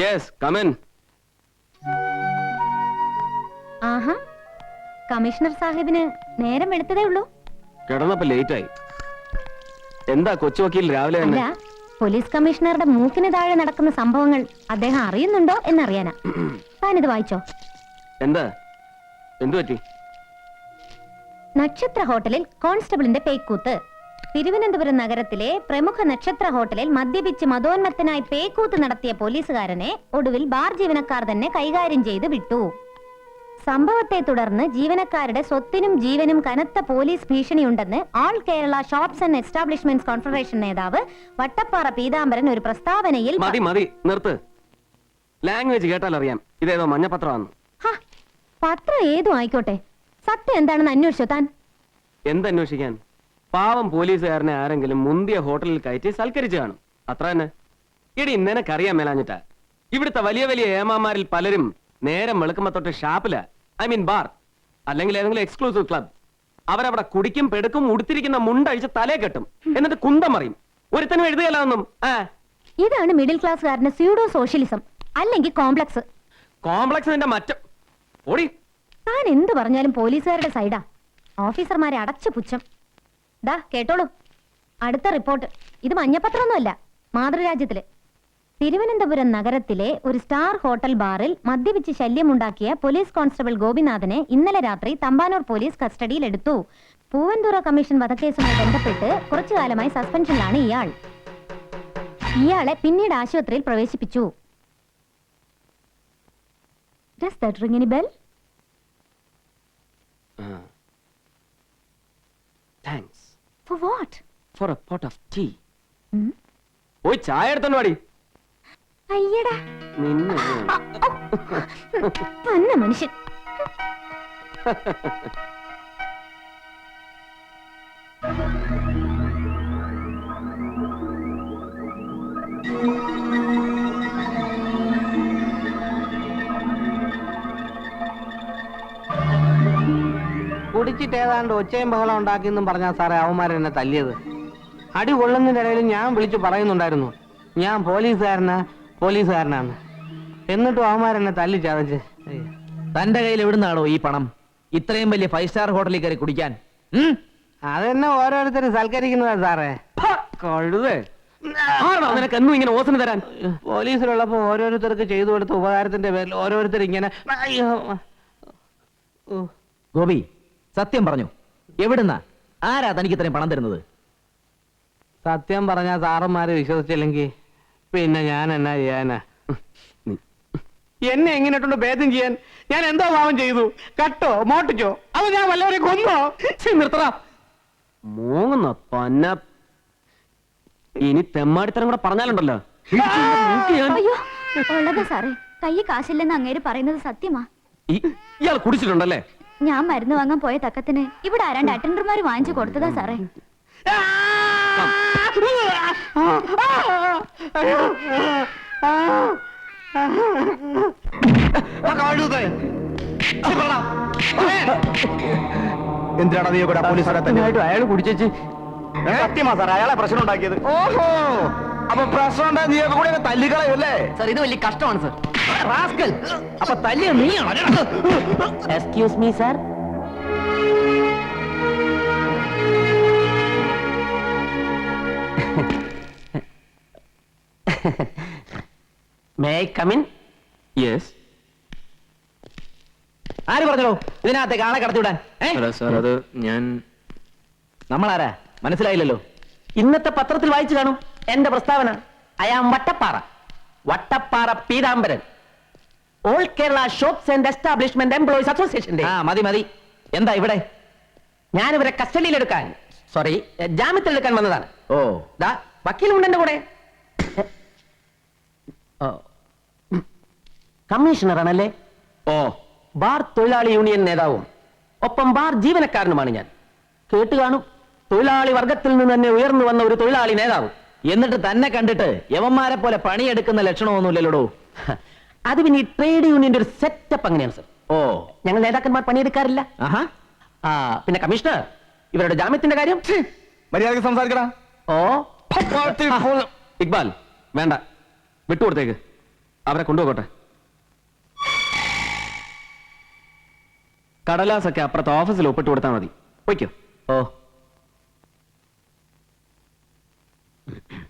Yes കമൻ ആഹാ commissioner സാഹിബിന് നേരം എടുത്തതേ ഉള്ളൂ. കിടന്നപ്പോ late ആയി. എന്താ കൊച്ചു വക്കീൽ രാവിലെ അല്ല തന്നെ പോലീസ് കമ്മീഷണറുടെ മൂക്കിന് താഴെ നടക്കുന്ന സംഭവങ്ങൾ അദ്ദേഹം അറിയുന്നുണ്ടോ എന്നറിയാനാ. താനിത് വായിച്ചോ. എന്താ? എന്തു പറ്റി? നക്ഷത്ര ഹോട്ടലിൽ കോൺസ്റ്റബിളിന്റെ പേക്കൂത്ത്. തിരുവനന്തപുരം നഗരത്തിലെ പ്രമുഖ നക്ഷത്ര ഹോട്ടലിൽ മദ്യപിച്ച് മതോന്മത്തനായി പേക്കൂത്ത് നടത്തിയ പോലീസുകാരനെ ഒടുവിൽ ബാർ ജീവനക്കാർ തന്നെ കൈകാര്യം ചെയ്ത് വിട്ടു. സംഭവത്തെ തുടർന്ന് ജീവനക്കാരുടെ സ്വത്തിനും ജീവനും കനത്ത police ഭീഷണിയുണ്ടെന്ന് all Kerala shops and establishments confederation നേതാവ് വട്ടപ്പാറ പീതാംബരൻ ഒരു പ്രസ്താവനയിൽ മതി മതി. നിർത്ത്. ലാംഗ്വേജ് കേട്ടാൽ അറിയാം. ഇതേതോ മഞ്ഞപത്രമാണ് ഹ, പത്രം ഏതും ആയിക്കോട്ടെ. സത്യം എന്താണെന്ന് അന്വേഷിച്ചോ താൻ? എന്തന്വേഷിക്കാൻ പാവം പോലീസുകാരനെ ആരെങ്കിലും മുന്തിയ ഹോട്ടലിൽ കയറ്റി സൽക്കരിച്ചു കാണും. അത്ര തന്നെ. ഇടി നിനക്കറിയാൻ മേലാഞ്ഞിട്ടാ ഇവിടുത്തെ വലിയ വലിയ ഏമാമാരിൽ പലരും നേരം വെളുക്കുമ്പോ തൊട്ട് ഷാപ്പിൽ ഐ മീൻ ബാർ അല്ലെങ്കിൽ ഏതെങ്കിലും എക്സ്ക്ലൂസീവ് ക്ലബ്. അവരവിടെ കുടിക്കും പെടുക്കും ഉടുത്തിരിക്കുന്ന മുണ്ടഴിച്ച് തലേ കെട്ടും. എന്നിട്ട് കുന്തം മറിയും. ഒരുത്തനും എഴുതുകയല്ലാന്നും ആ? ഇതാണ് മിഡിൽ ക്ലാസ്സുകാരന്റെ സ്യൂഡോ സോഷ്യലിസം അല്ലെങ്കിൽ കോംപ്ലക്സ് കോംപ്ലക്സ് നിന്റെ മറ്റം. ഓടി. താൻ എന്ത് പറഞ്ഞാലും പോലീസുകാരുടെ സൈഡാ. ഓഫീസർമാരെ അടച്ചു പുച്ഛം. ദാ കേട്ടോളൂ. അടുത്ത റിപ്പോർട്ട് ഇത് മഞ്ഞപ്പത്രമൊന്നുമല്ല മാതൃരാജ്യത്തിൽ. തിരുവനന്തപുരം നഗരത്തിലെ ഒരു സ്റ്റാർ ഹോട്ടൽ ബാറിൽ മദ്യപിച്ച് ശല്യമുണ്ടാക്കിയ പോലീസ് കോൺസ്റ്റബിൾ ഗോപിനാഥനെ ഇന്നലെ രാത്രി തമ്പാനൂർ പോലീസ് കസ്റ്റഡിയിലെടുത്തു പൂവൻതുറ കമ്മീഷൻ വധക്കേസുമായി ബന്ധപ്പെട്ട് കുറച്ചു കാലമായി സസ്പെൻഷനിലാണ് ഇയാൾ. ഇയാളെ പിന്നീട് ആശുപത്രിയിൽ പ്രവേശിപ്പിച്ചു. Does For what? For a pot of tea ഉം? പോയി ചായ എടുത്തോണ്ട് വാടി. അയ്യടാ. നിന്നെ. പന്ന മനുഷ്യൻ. കുടിച്ചിട്ട് ഏതാണ്ട് ഒച്ചയും ബഹളം ഉണ്ടാക്കിയെന്നും പറഞ്ഞാ സാറേ അവന്മാരെന്നെ തല്ലിയത്. അടി കൊള്ളുന്നതിന്റെ ഇടയിൽ ഞാൻ വിളിച്ചു പറയുന്നുണ്ടായിരുന്നു. ഞാൻ പോലീസുകാരനാ പോലീസുകാരനാണ് എന്നിട്ടും അവന്മാരെന്നെ തല്ലി ചതച്ച്. തന്റെ കയ്യിൽ എവിടുന്നാണോ ഈ പണം? ഇത്രയും വലിയ ഫൈവ് സ്റ്റാർ ഹോട്ടലിൽ കയറി കുടിക്കാൻ? അതെന്നെ ഓരോരുത്തരും സൽക്കരിക്കുന്നതാ സാറേ. ഫ, കഴുതേ. ആരാടാ നിനക്ക് എന്നും ഇങ്ങനെ ഓസന തരാൻ? പോലീസിലുള്ളപ്പോ ഓരോരുത്തർക്ക് ചെയ്തു കൊടുത്ത ഉപകാരത്തിന്റെ പേരിൽ ഓരോരുത്തർ ഇങ്ങനെ. ഗോപി സത്യം പറഞ്ഞു. എവിടുന്നാ? ആരാ തനിക്ക് ഇത്രയും പണം തരുന്നത്? സത്യം പറഞ്ഞ സാറന്മാര് വിശ്വസിച്ചില്ലെങ്കിൽ പിന്നെ ഞാൻ എന്നാ ചെയ്യാനാ? എന്നെ എങ്ങനെയുണ്ട് ഭേദം ചെയ്യാൻ? ഞാൻ എന്തോ പാവം ചെയ്തു. കട്ടോ മോട്ടിച്ചോ? അത് ഞാൻ വല്ലവരെ കൊന്നോ? നിർത്തടാ. മൂങ്ങുന്ന? പന്ന. ഇനി തെമ്മാടിത്തരം കൂടെ പറഞ്ഞാലുണ്ടല്ലോ. അയ്യോ ഉള്ളത് സാറേ. കൈ കാശില്ലെന്ന് അങ്ങേര് പറയുന്നത് സത്യമാ. ഇയാൾ കുടിച്ചിട്ടുണ്ടല്ലേ? ഞാൻ മരുന്ന് വാങ്ങാൻ പോയ തക്കത്തിന് ഇവിടെ ആരാണ്ട് അറ്റൻഡർമാര് വാങ്ങിച്ചു കൊടുത്തതാ സാറേ എന്തിനാണ് നീ പോലീസുകാരെ തന്നെ അയാൾ കുടിച്ചേച്ചി സത്യമാ സാർ അയാളെ പ്രശ്നം ഉണ്ടാക്കിയത് ഓഹോ അപ്പൊ പ്രശ്നം ഉണ്ടായ നീ കൂടെ തല്ലിക്കളയല്ലേ സാർ ഇത് വലിയ കഷ്ടമാണ് സർ റാസ്കൽ അപ്പൊ തല്ലിയ നീയാണ്. Excuse me sir may come in yes ആര് പറഞ്ഞോ ഇതിനകത്തേക്ക് ആളെ കടത്തിവിടാൻ. ഏ? സാർ അത് ഞാൻ നമ്മളാരാ? മനസ്സിലായില്ലല്ലോ. ഇന്നത്തെ പത്രത്തിൽ വായിച്ചു കാണും. എന്റെ പ്രസ്താവന? I am Vattappara. Vattappara Peethambaran. All Kerala shops and establishment employees അസോസിയേഷന്റെ ആ മതി മതി. എന്താ ഇവിടെ? ഞാൻ ഇവരെ കസ്റ്റഡിയിലെടുക്കാൻ സോറി ജാമ്യത്തിലെടുക്കാൻ വന്നതാണ്. ഓ. ദാ വക്കീലുണ്ട് എന്റെ കൂടെ. കമ്മീഷണർ ആണല്ലേ ഓ. ബാർ തൊഴിലാളി യൂണിയൻ നേതാവും. ഒപ്പം ബാർ ജീവനക്കാരനുമാണ് ഞാൻ. കേട്ടു കാണും. തൊഴിലാളി വർഗത്തിൽ നിന്ന് തന്നെ ഉയർന്നു വന്ന ഒരു തൊഴിലാളി നേതാവ്. എന്നിട്ട് തന്നെ കണ്ടിട്ട് യവന്മാരെ പോലെ പണിയെടുക്കുന്ന ലക്ഷണമൊന്നുമില്ലല്ലോ അത് പിന്നെ ഈ ട്രേഡ് യൂണിയന്റെ ഒരു സെറ്റപ്പ് അങ്ങനെയാണ് സർ ഓ. ഞങ്ങൾ നേതാക്കന്മാർ പണിയെടുക്കാറില്ല. ആഹാ. ആ പിന്നെ കമ്മീഷണർ ഇവരുടെ ജാമ്യത്തിന്റെ കാര്യം? മര്യാദയ്ക്ക് സംസാരിക്കടാ. ഓ. ഇക്ബാൽ വേണ്ട. വിട്ടുകൊടുത്തേക്ക്. അവരെ കൊണ്ടുപോകട്ടെ. കടലാസൊക്കെ അപ്പുറത്തെ ഓഫീസിൽ ഒപ്പിട്ട് കൊടുത്താൽ മതി. പോയിക്കോ. ഓ.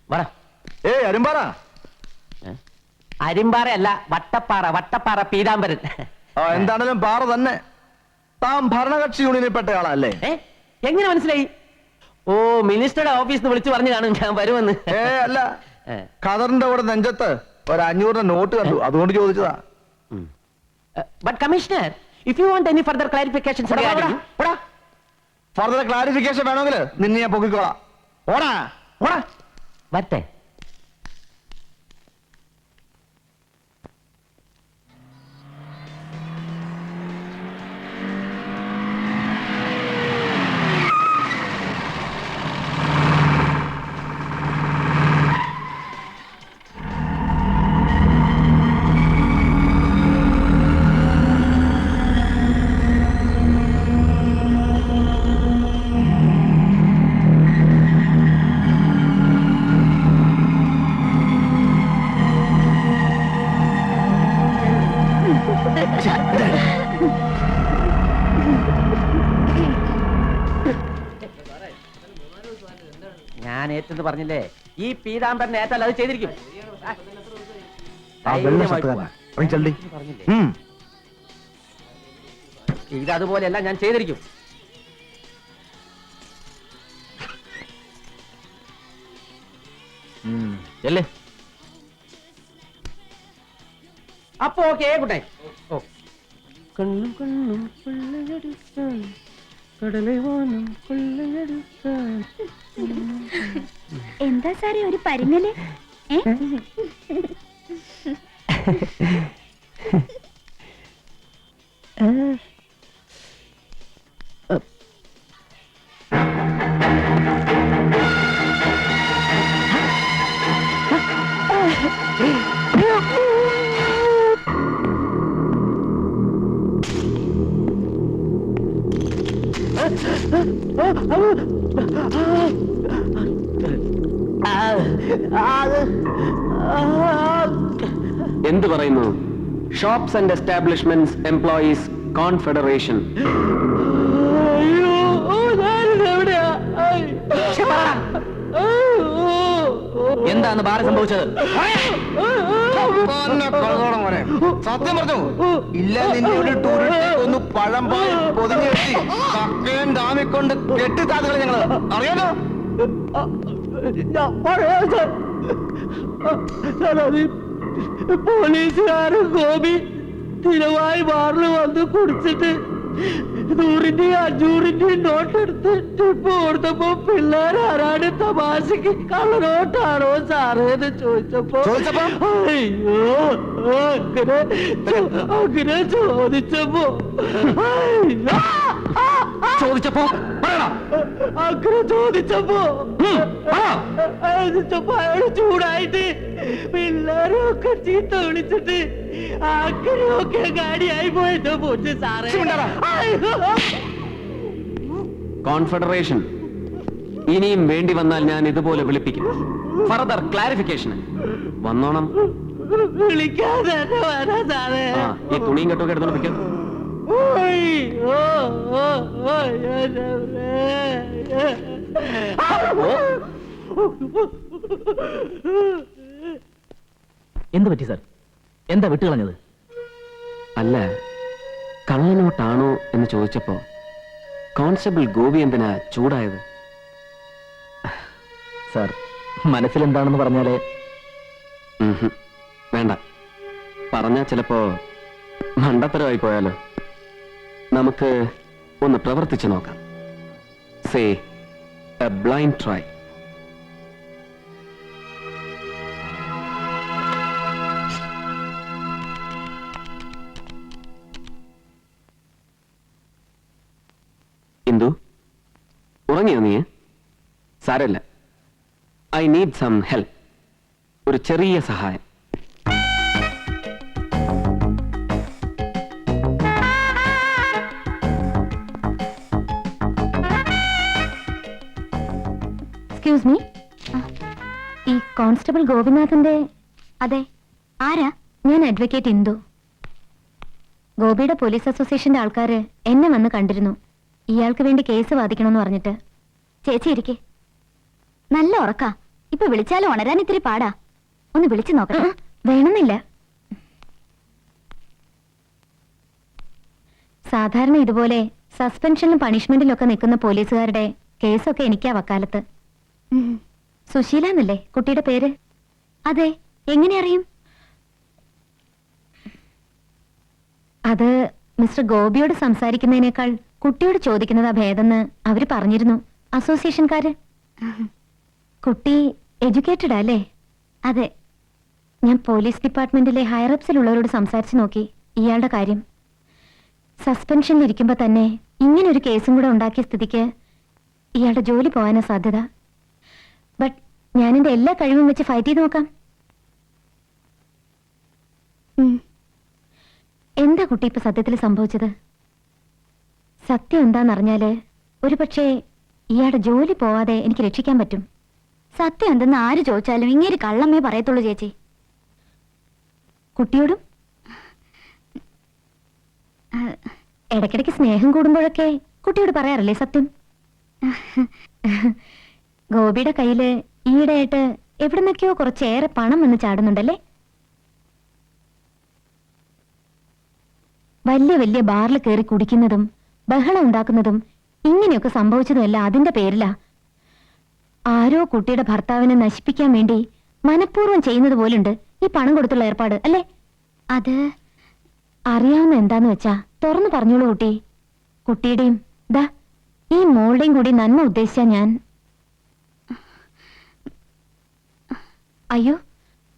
വട. ഏ? അരുമ്പാറ അരിമ്പാറയല്ല വട്ടപ്പാറ വട്ടപ്പാറ പീതാംബരൻ. ആ എന്താണേലും പാറ തന്നെ. താൻ ഭരണകക്ഷി യൂണിയനിൽ പെട്ട ആളല്ലേ ഏ? എങ്ങനെ മനസ്സിലായി? ഓ മിനിസ്റ്ററുടെ ഓഫീസിൽ നിന്ന് വിളിച്ചു പറഞ്ഞു കാണും ഞാൻ വരുമെന്ന്. ഏ അല്ല. ഖദറിന്റെ കൂടെ നെഞ്ചത്ത് ഒരു അഞ്ഞൂറിന്റെ നോട്ട് കണ്ടു. അതുകൊണ്ട് ചോദിച്ചതാ. But commissioner if you want any further clarification further clarification വേണമെങ്കിൽ നിന്നെ ഞാൻ പൊക്കിക്കോളാം. ഓടാ. ഓടാ. Vai ter. പറഞ്ഞില്ലേ? ഈ പീതാംബരൻ ഏറ്റാൽ അത് ചെയ്തിരിക്കും. ആ വെള്ള ഷർട്ട് തന്നെ ഇറങ്ങി ചെല്ലി ഉം. ഇത് അതുപോലെയല്ല ഞാൻ ചെയ്തിരിക്കും. ഉം. ചെല്ല്. അപ്പൊ ഓക്കെ ഗുഡ് ഓ. കണ്ണും കണ്ണും എന്താ സാറേ ഒരു പരിങ്ങൽ ഏ? എന്ത് പറയുന്നു? Shops and establishments employees confederation എന്താണ് ബാല സംഭവിച്ചത്? സത്യം പറഞ്ഞു. ഇല്ല നിന്നെ ഒരു ടൂറിസ്റ്റ് ഒന്ന് പഴം പാൽ പൊതിഞ്ഞെത്തി കക്കയും കെട്ടി കെട്ടിത്താത്തുകളെ ഞങ്ങൾ. അറിയാലോ? പോലീസുകാരൻ ഗോപി സ്ഥിരമായി ബാറിൽ വന്ന് കുടിച്ചിട്ട് നൂറിന്റെയും അഞ്ഞൂറിന്റെയും നോട്ട് എടുത്ത് ടിപ്പ് കൊടുത്തപ്പോ പിള്ളേരാരാണ് തമാശക്ക് കള്ളനോട്ടാണോ സാറേ എന്ന് ചോദിച്ചപ്പോ ചോദിച്ചപ്പോ? അയ്യോ അങ്ങനെ ചോ- അങ്ങനെ ചോദിച്ചപ്പോ ചോദിച്ചപ്പോ? അങ്ങനെ ചോദിച്ചപ്പോ ചോദിച്ചപ്പോ അയാൾ ചൂടായിട്ട് പിള്ളേരൊക്കെ ചീത്ത വിളിച്ചിട്ട് അങ്ങനെയൊക്കെ ഗാഡിയായി പോയിട്ട് പോട്ട് സാറേ. കോൺഫെഡറേഷൻ ഇനിയും വേണ്ടി വന്നാൽ ഞാൻ ഇതുപോലെ വിളിപ്പിക്കും. ഫർദർ ക്ലാരിഫിക്കേഷന്. വന്നോണം. വിളിക്കാതെ തന്നെ വരാ സാറേ. ആ ഈ തുണിയും കെട്ടൊക്കെ എടുത്തോണ്ട് പിടിക്കും അയ്യോ, ഓ, ഓ, എന്റെ എന്ത് പറ്റി സാർ? എന്താ വിട്ടുകളഞ്ഞത്? അല്ല കള്ളനോട്ടാണോ എന്ന് ചോദിച്ചപ്പോ കോൺസ്റ്റബിൾ ഗോപി എന്തിനാ ചൂടായത്? സാർ മനസ്സിലെന്താണെന്ന് പറഞ്ഞാലേ ഉംഹും. വേണ്ട. പറഞ്ഞാ ചിലപ്പോ മണ്ടത്തരമായി പോയാലോ? നമുക്ക് ഒന്ന് പ്രവർത്തിച്ചു നോക്കാം. Say a blind try Indu ഉറങ്ങിയോ നീ സാരല്ല ഐ നീഡ് സം ഹെൽപ്പ് ഒരു ചെറിയ സഹായം. എക്സ്ക്യൂസ് മീ ഈ കോൺസ്റ്റബിൾ ഗോപിനാഥന്റെ അതെ ആരാ? ഞാൻ അഡ്വക്കേറ്റ് ഇന്ദു. ഗോപിയുടെ പോലീസ് അസോസിയേഷന്റെ ആൾക്കാര് എന്നെ വന്ന് കണ്ടിരുന്നു. ഇയാൾക്ക് വേണ്ടി കേസ് വാദിക്കണമെന്ന് പറഞ്ഞിട്ട്. ചേച്ചി ഇരിക്കെ. നല്ല ഉറക്കാ. ഇപ്പൊ വിളിച്ചാലും ഉണരാൻ ഇത്തിരി പാടാ. ഒന്ന് വിളിച്ചു നോക്ക വേണമെന്നില്ല. സാധാരണ ഇതുപോലെ സസ്പെൻഷനിലും പണിഷ്മെന്റിലും ഒക്കെ നിൽക്കുന്ന പോലീസുകാരുടെ കേസൊക്കെ എനിക്കാ വക്കാലത്ത്. സുശീല എന്നല്ലേ കുട്ടിയുടെ പേര്? അതെ എങ്ങനെ അറിയും? അത് മിസ്റ്റർ ഗോപിയോട് സംസാരിക്കുന്നതിനേക്കാൾ കുട്ടിയോട് ചോദിക്കുന്നതാ ഭേദെന്ന് അവർ പറഞ്ഞിരുന്നു. അസോസിയേഷൻകാര്. കുട്ടി എഡ്യൂക്കേറ്റഡാ അല്ലേ? അതെ. ഞാൻ പോലീസ് ഡിപ്പാർട്ട്മെന്റിലെ ഹയറപ്സിലുള്ളവരോട് സംസാരിച്ചു നോക്കി ഇയാളുടെ കാര്യം. സസ്പെൻഷനിൽ ഇരിക്കുമ്പോ തന്നെ ഇങ്ങനൊരു കേസും കൂടെ ഉണ്ടാക്കിയ സ്ഥിതിക്ക് ഇയാളുടെ ജോലി പോകാനാ സാധ്യത. ഞാൻ എന്റെ എല്ലാ കഴിവും വെച്ച് ഫൈറ്റ് ചെയ്ത് നോക്കാം. എന്താ കുട്ടി ഇപ്പൊ സത്യത്തിൽ സംഭവിച്ചത്? സത്യം എന്താന്നറിഞ്ഞാൽ ഒരുപക്ഷെ ഇയാളുടെ ജോലി പോവാതെ എനിക്ക് രക്ഷിക്കാൻ പറ്റും. സത്യം എന്തെന്ന് ആര് ചോദിച്ചാലും ഇങ്ങനെ കള്ളമ്മേ പറയത്തുള്ളൂ ചേച്ചി. കുട്ടിയോടും? ഇടക്കിടക്ക് സ്നേഹം കൂടുമ്പോഴൊക്കെ കുട്ടിയോട് പറയാറില്ലേ സത്യം? ഗോപിയുടെ കയ്യിൽ ഈയിടെയായിട്ട് എവിടുന്നൊക്കെയോ കുറച്ചേറെ പണം വന്ന് ചാടുന്നുണ്ടല്ലേ? വലിയ വലിയ ബാറിൽ കയറി കുടിക്കുന്നതും ബഹളം ഉണ്ടാക്കുന്നതും ഇങ്ങനെയൊക്കെ സംഭവിച്ചതുമല്ല അതിന്റെ പേരിലാ. ആരോ കുട്ടിയുടെ ഭർത്താവിനെ നശിപ്പിക്കാൻ വേണ്ടി മനഃപൂർവം ചെയ്യുന്നത് പോലുണ്ട് ഈ പണം കൊടുത്തുള്ള ഏർപ്പാട് അല്ലേ? അത് അറിയാവുന്ന എന്താന്ന് വെച്ചാ തുറന്നു പറഞ്ഞോളൂ കുട്ടി. കുട്ടിയുടെയും ദാ ഈ മോളുടെയും കൂടി നന്മ ഉദ്ദേശിച്ച ഞാൻ അയ്യോ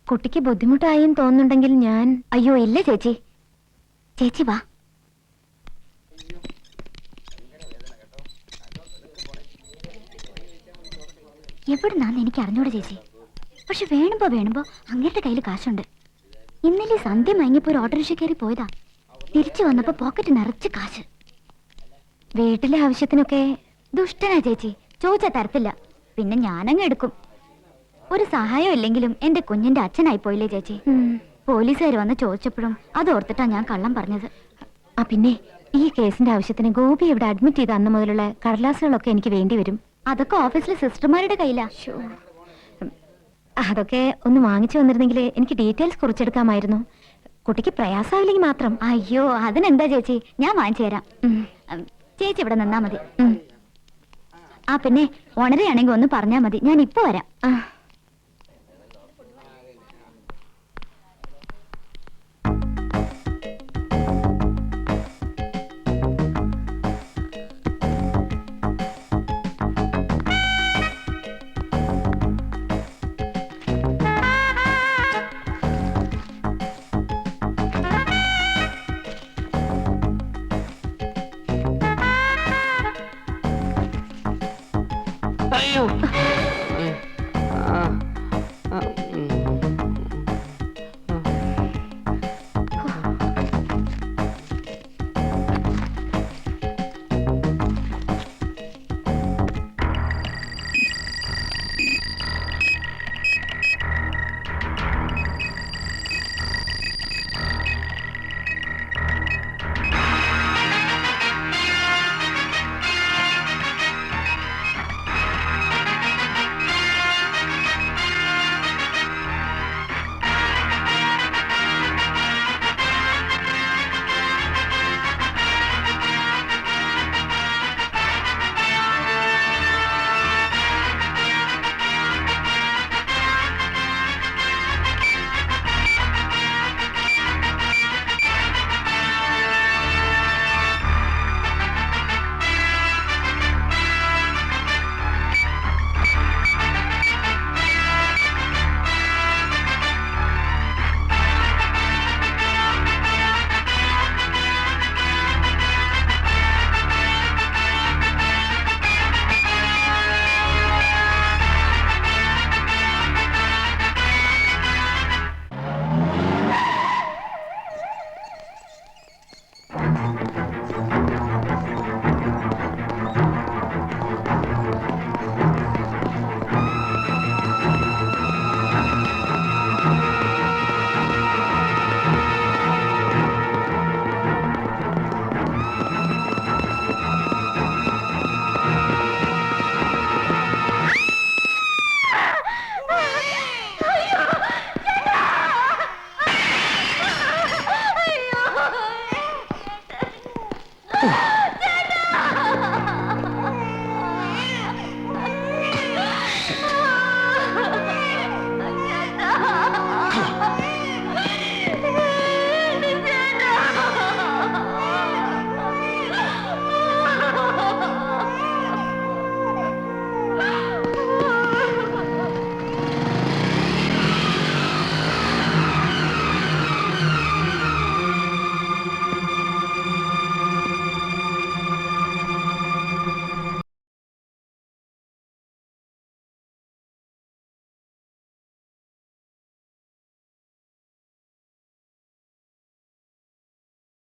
കുട്ടിക്ക് ബുദ്ധിമുട്ടായെന്ന് തോന്നുന്നുണ്ടെങ്കിൽ ഞാൻ അയ്യോ ഇല്ല ചേച്ചി. ചേച്ചി വാ. എവിടുന്നാന്ന് എനിക്ക് അറിഞ്ഞൂടെ ചേച്ചി. പക്ഷെ വേണുമ്പോ വേണുമ്പോ അങ്ങേരുടെ കയ്യിൽ കാശുണ്ട്. ഇന്നലെ സന്ധ്യ മയങ്ങിപ്പോ ഒരു ഓട്ടോറിക്ഷ കയറി പോയതാ. തിരിച്ചു വന്നപ്പോ പോക്കറ്റ് നിറച്ച് കാശ്. വീട്ടിലെ ആവശ്യത്തിനൊക്കെ ദുഷ്ടനാ ചേച്ചി. ചോദിച്ചാ തരത്തില്ല. പിന്നെ ഞാനങ്ങ് എടുക്കും. ഒരു സഹായം ഇല്ലെങ്കിലും എന്റെ കുഞ്ഞിന്റെ അച്ഛനായി പോയില്ലേ ചേച്ചി? പോലീസുകാർ വന്ന് ചോദിച്ചപ്പോഴും അത് ഓർത്തിട്ടാ ഞാൻ കള്ളം പറഞ്ഞത്. ആ പിന്നെ ഈ കേസിന്റെ ആവശ്യത്തിന് ഗോപി ഇവിടെ അഡ്മിറ്റ് ചെയ്ത അന്ന് മുതലുള്ള കടലാസുകളൊക്കെ എനിക്ക് വേണ്ടി വരും. അതൊക്കെ ഓഫീസിലെ സിസ്റ്റർമാരുടെ കയ്യിലാ. അതൊക്കെ ഒന്ന് വാങ്ങിച്ചു വന്നിരുന്നെങ്കിൽ എനിക്ക് ഡീറ്റെയിൽസ് കുറിച്ചെടുക്കാമായിരുന്നു. കുട്ടിക്ക് പ്രയാസമായില്ലെങ്കിൽ മാത്രം. അയ്യോ അതിനെന്താ ചേച്ചി? ഞാൻ വാങ്ങിച്ചു തരാം. ചേച്ചി ഇവിടെ നിന്നാ മതി. ആ പിന്നെ ഉണരെയാണെങ്കിൽ ഒന്ന് പറഞ്ഞാ മതി. ഞാൻ ഇപ്പൊ വരാം. ആ.